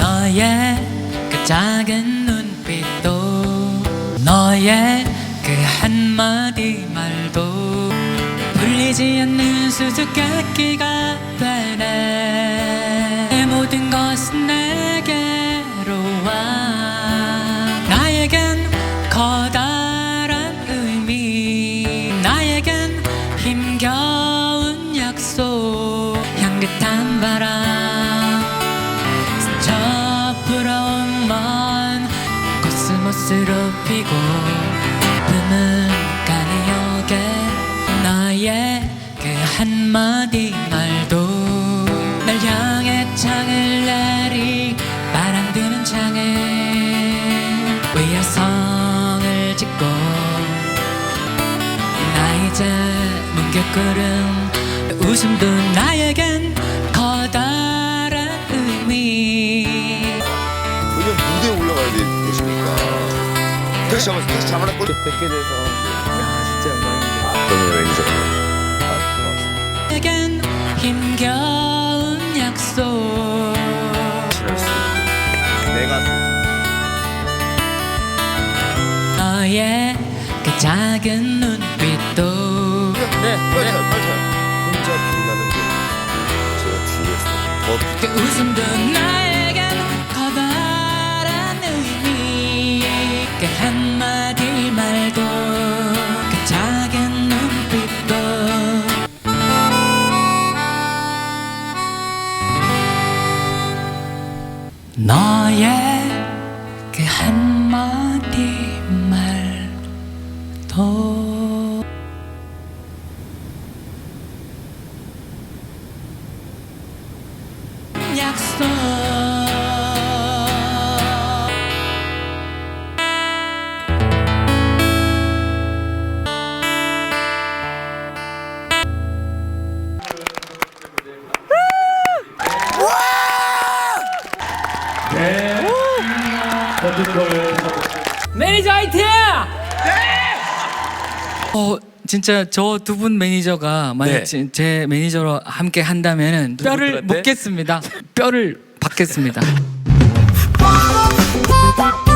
너의 그 작은 눈빛도 너의 그 한마디 말도 풀리지 않는 수수께끼가 되 힘겨운 약속 향긋한 바람 스쳐 불어온 먼 코스모스로 피고 뿜은 가니역에 나의 그 한마디 말도 날 향해 창을 내리 바람 드는 창에 위아성을 짓고 나 이제 뭉게구름 웃음도 나에겐 커다란 의미 그러면 무대에 올라가야 되, 되십니까? 택시 잡아서 택시 잡아라 꼴. 뵙게 돼서 야 진짜 영광입니다. 아, 고맙습니다. 내겐 힘겨운 약속 내가 너의 그 작은 눈빛도 네, 빨리 네. 빨리 혼자 빛나는 게 제가 뒤에서 더 그 웃음도 나에겐 커다란 의미 그 한마디 말도 그 작은 눈빛도. 너의 그 한마디 말도 매니저 화이팅! 어 진짜 저 두 분 매니저가 만약 네. 제, 매니저로 함께 한다면은 뼈를 묶겠습니다. 뼈를 받겠습니다.